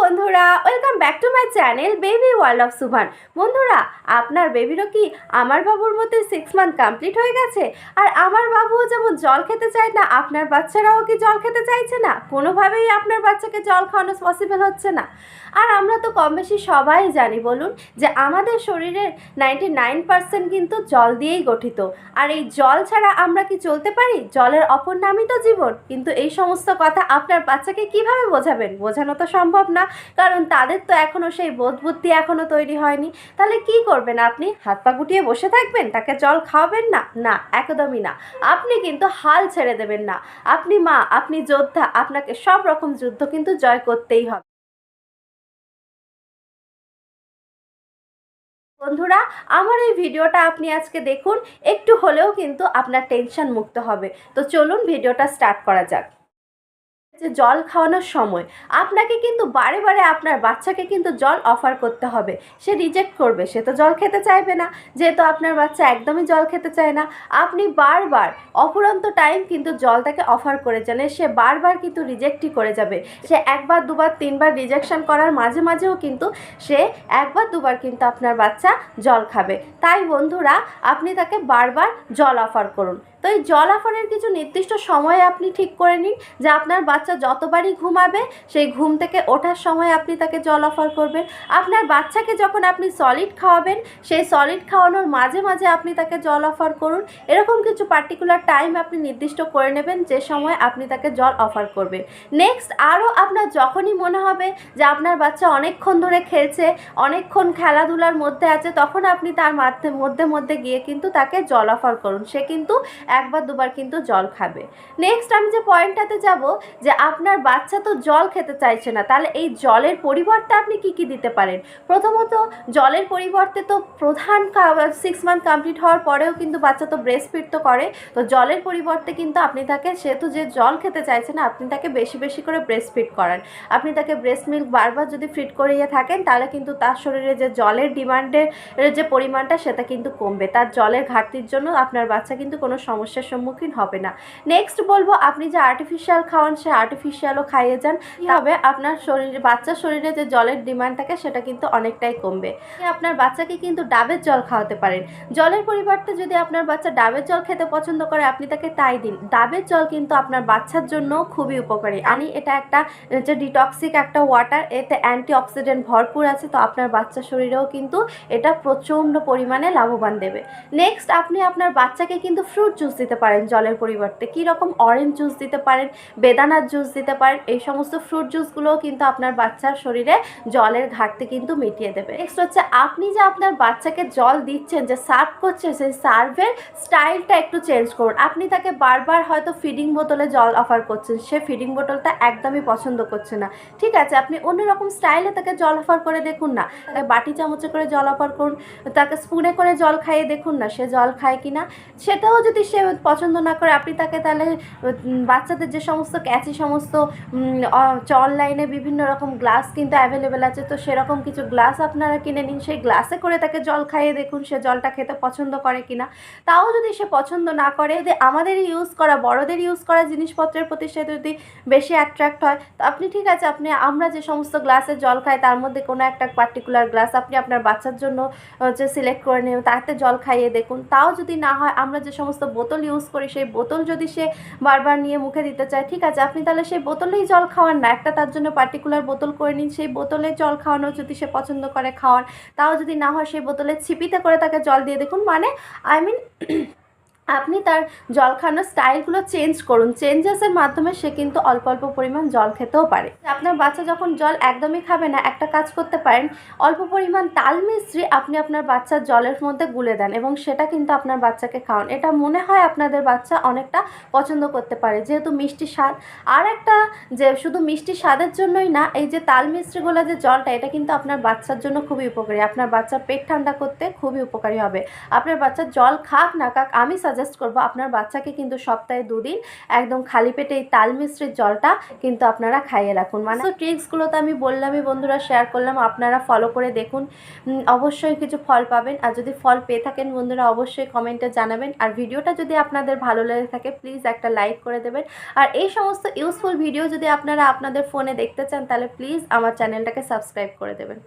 বন্ধুরা welcome back to my channel baby world of Subhan বন্ধুরা, আপনার বেবিরও কি আমার বাবুর মধ্যে সিক্স মান্থ কমপ্লিট হয়ে গেছে? আর আমার বাবুও যেমন জল খেতে চায় না, আপনার বাচ্চারাও কি জল খেতে চাইছে না? কোনোভাবেই আপনার বাচ্চাকে জল খাওয়ানো পসিবল হচ্ছে না। আর আমরা তো কম বেশি সবাই জানি, বলুন, যে আমাদের শরীরের নাইনটি নাইন পার্সেন্ট কিন্তু জল দিয়েই গঠিত। আর এই জল ছাড়া আমরা কি চলতে পারি? জলের অপর নামই তো জীবন। কিন্তু এই সমস্ত কথা আপনার বাচ্চাকে কীভাবে বোঝাবেন? বোঝানো তো সম্ভব না। কারণ তাদের তো এখনও সেই বোধ বুদ্ধি এখনও তৈরি হয়নি। তাহলে কি করবেন আপনি? হাত পা গুটিয়ে বসে থাকবেন? তাকে জল খাওয়াবেন না? না, একদমই না। আপনি কিন্তু হাল ছেড়ে দেবেন না। আপনি মা, আপনি যোদ্ধা, আপনাকে সব রকম যুদ্ধ কিন্তু জয় করতেই হবে। বন্ধুরা, আমার এই ভিডিওটা আপনি আজকে দেখুন। একটু হলেও কিন্তু আপনার টেনশন মুক্ত হবে। তো চলুন ভিডিওটা স্টার্ট করা যাক। যে জল খাওয়ানোর সময়, আপনাকে কিন্তু বারে বারে আপনার বাচ্চাকে কিন্তু জল অফার করতে হবে। সে রিজেক্ট করবে, সে তো জল খেতে চাইবে না। যেহেতু আপনার বাচ্চা একদমই জল খেতে চায় না, আপনি বারবার অপুরন্ত টাইম কিন্তু জল তাকে অফার করে যান সে বারবার কিন্তু রিজেক্টই করে যাবে। সে একবার, দুবার, তিনবার রিজেকশন করার মাঝে মাঝেও কিন্তু সে একবার, দুবার কিন্তু আপনার বাচ্চা জল খাবে। তাই বন্ধুরা, আপনি তাকে বারবার জল অফার করুন। তো এই জল অফারের কিছু নির্দিষ্ট সময় আপনি ঠিক করে নিন, যে আপনার বাচ্চা যতবারই ঘুমাবে, সেই ঘুম থেকে ওঠার সময় আপনি তাকে জল অফার করবেন। আপনার বাচ্চাকে যখন আপনি সলিড খাওয়াবেন, সেই সলিড খাওয়ানোর মাঝে মাঝে আপনি তাকে জল অফার করুন। এরকম কিছু পার্টিকুলার টাইম আপনি নির্দিষ্ট করে নেবেন যে সময় আপনি তাকে জল অফার করবেন। নেক্সট আরও আপনার যখনই মনে হবে যে আপনার বাচ্চা অনেকক্ষণ ধরে খেলছে, অনেকক্ষণ খেলাধুলার মধ্যে আছে, তখন আপনি তার মাধ্যে, মধ্যে মধ্যে গিয়ে কিন্তু তাকে জল অফার করুন। সে কিন্তু একবার দুবার কিন্তু জল খাবে। নেক্সট আমি যে পয়েন্টটাতে যাব যে আপনার বাচ্চা তো জল খেতে চাইছে না, তাহলে এই জলের পরিবর্তে আপনি কি কি দিতে পারেন? প্রথমত, জলের পরিবর্তে তো প্রধান সিক্স মান্থ কমপ্লিট হওয়ার পরেও কিন্তু বাচ্চা তো ব্রেস্ট ফিট তো করে, তো জলের পরিবর্তে কিন্তু আপনি তাকে সেহেতু যে জল খেতে চাইছে না, আপনি তাকে বেশি বেশি করে ব্রেস্ট ফিট করান। আপনি তাকে ব্রেস্ট মিল্ক বারবার যদি ফিড করিয়ে থাকেন, তাহলে কিন্তু তার শরীরে যে জলের ডিমান্ডের যে পরিমাণটা, সেটা কিন্তু কমবে। তার জলের ঘাটতির জন্য আপনার বাচ্চা কিন্তু কোনো সমস্যার সম্মুখীন হবে না। নেক্সট বলব, আপনি যে আর্টিফিশিয়াল খাওয়ান, সে আর্টিফিশিয়ালও খাইয়ে যান, তবে আপনার শরীরে, বাচ্চার শরীরে যে জলের ডিমান্ড থাকে, সেটা কিন্তু অনেকটাই কমবে। আপনার বাচ্চাকে কিন্তু ডাবের জল খাওয়াতে পারেন। জলের পরিবর্তে যদি আপনার বাচ্চা ডাবের জল খেতে পছন্দ করে, আপনি তাকে তাই দিন। ডাবের জল কিন্তু আপনার বাচ্চার জন্য খুবই উপকারী। আমি এটা একটা যে ডিটক্সিক একটা ওয়াটার এতে অ্যান্টি অক্সিডেন্ট ভরপুর আছে, তো আপনার বাচ্চার শরীরেও কিন্তু এটা প্রচণ্ড পরিমাণে লাভবান দেবে। নেক্সট আপনি আপনার বাচ্চাকে কিন্তু ফ্রুট জুস দিতে পারেন জলের পরিবর্তে। কী রকম অরেঞ্জ জুস দিতে পারেন, বেদানার জুস দিতে পারেন, এই সমস্ত ফ্রুট জুসগুলোও কিন্তু আপনার বাচ্চার শরীরে জলের ঘাটতি কিন্তু মিটিয়ে দেবে। নেক্সট হচ্ছে, আপনি যে আপনার বাচ্চাকে জল দিচ্ছেন, যে সার্ভ করছেন, সেই সার্ভের স্টাইলটা একটু চেঞ্জ করুন। আপনি তাকে বারবার হয়তো ফিডিং বোতলে জল অফার করছেন, সে ফিডিং বোতলটা একদমই পছন্দ করছে না। ঠিক আছে, আপনি অন্যরকম স্টাইলে তাকে জল অফার করে দেখুন না। তাকে বাটি চামচে করে জল অফার করুন, তাকে স্পুনে করে জল খাইয়ে দেখুন না সে জল খায় কি না সেটাও যদি সে পছন্দ না করে, আপনি তাকে তাহলে বাচ্চাদের যে সমস্ত ক্যাচি সমস্ত অনলাইনে বিভিন্ন রকম গ্লাস কিন্তু অ্যাভেলেবেল আছে, তো সেরকম কিছু গ্লাস আপনারা কিনে নিন। সেই গ্লাসে করে তাকে জল খাইয়ে দেখুন সে জলটা খেতে পছন্দ করে কি না তাও যদি সে পছন্দ না করে যদি আমাদের ইউজ করা, বড়দের ইউজ করা জিনিসপত্রের প্রতি সে যদি বেশি অ্যাট্রাক্ট হয়, তো আপনি ঠিক আছে, আপনি, আমরা যে সমস্ত গ্লাসে জল খাই, তার মধ্যে কোনো একটা পার্টিকুলার গ্লাস আপনি আপনার বাচ্চার জন্য হচ্ছে সিলেক্ট করে নিন তাতে জল খাইয়ে দেখুন। তাও যদি না হয়, আমরা যে সমস্ত বোতল ইউজ করি, সেই বোতল যদি সে বারবার নিয়ে মুখে দিতে চায়, ঠিক আছে, আপনি তাহলে সেই বোতলেই জল খাওয়ান না। একটা তার জন্য পার্টিকুলার বোতল করে নিন, সেই বোতলে জল খাওয়ানো যদি সে পছন্দ করে, খাওয়ান। তাও যদি না হয়, সেই বোতলে ছিপিতে করে তাকে জল দিয়ে দেখুন। মানে আই মিন আপনি তার জল খাওয়ানোর স্টাইলগুলো চেঞ্জ করুন। চেঞ্জেসের মাধ্যমে সে কিন্তু অল্প অল্প পরিমাণ জল খেতেও পারে। আপনার বাচ্চা যখন জল একদমই খাবে না, একটা কাজ করতে পারেন, অল্প পরিমাণ তাল মিশ্রি আপনি আপনার বাচ্চার জলের মধ্যে গুলে দেন এবং সেটা কিন্তু আপনার বাচ্চাকে খাওয়ান। এটা মনে হয় আপনাদের বাচ্চা অনেকটা পছন্দ করতে পারে। যেহেতু মিষ্টি স্বাদ, আর একটা যে শুধু মিষ্টি স্বাদের জন্যই না, এই যে তাল মিশ্রিগুলো যে জলটা, এটা কিন্তু আপনার বাচ্চার জন্য খুবই উপকারী। আপনার বাচ্চার পেট ঠান্ডা করতে খুবই উপকারী হবে। আপনার বাচ্চার জল খাক না খাক, আমি সাজেস্ট সাজেস্ট করব, আপনার বাচ্চাকে কিন্তু সপ্তাহে দুদিন একদম খালি পেটে এই তাল মিশ্রির জলটা কিন্তু আপনারা খাইয়ে রাখুন। মানে তো ট্রিক্সগুলো তো আমি বললামই, বন্ধুরা শেয়ার করলাম, আপনারা ফলো করে দেখুন। অবশ্যই কিছু ফল পাবেন, আর যদি ফল পেয়ে থাকেন বন্ধুরা অবশ্যই কমেন্টে জানাবেন। আর ভিডিওটা যদি আপনাদের ভালো লেগে থাকে প্লিজ একটা লাইক করে দেবেন। আর এই সমস্ত ইউজফুল ভিডিও যদি আপনারা আপনাদের ফোনে দেখতে চান, তাহলে প্লিজ আমার চ্যানেলটাকে সাবস্ক্রাইব করে দেবেন।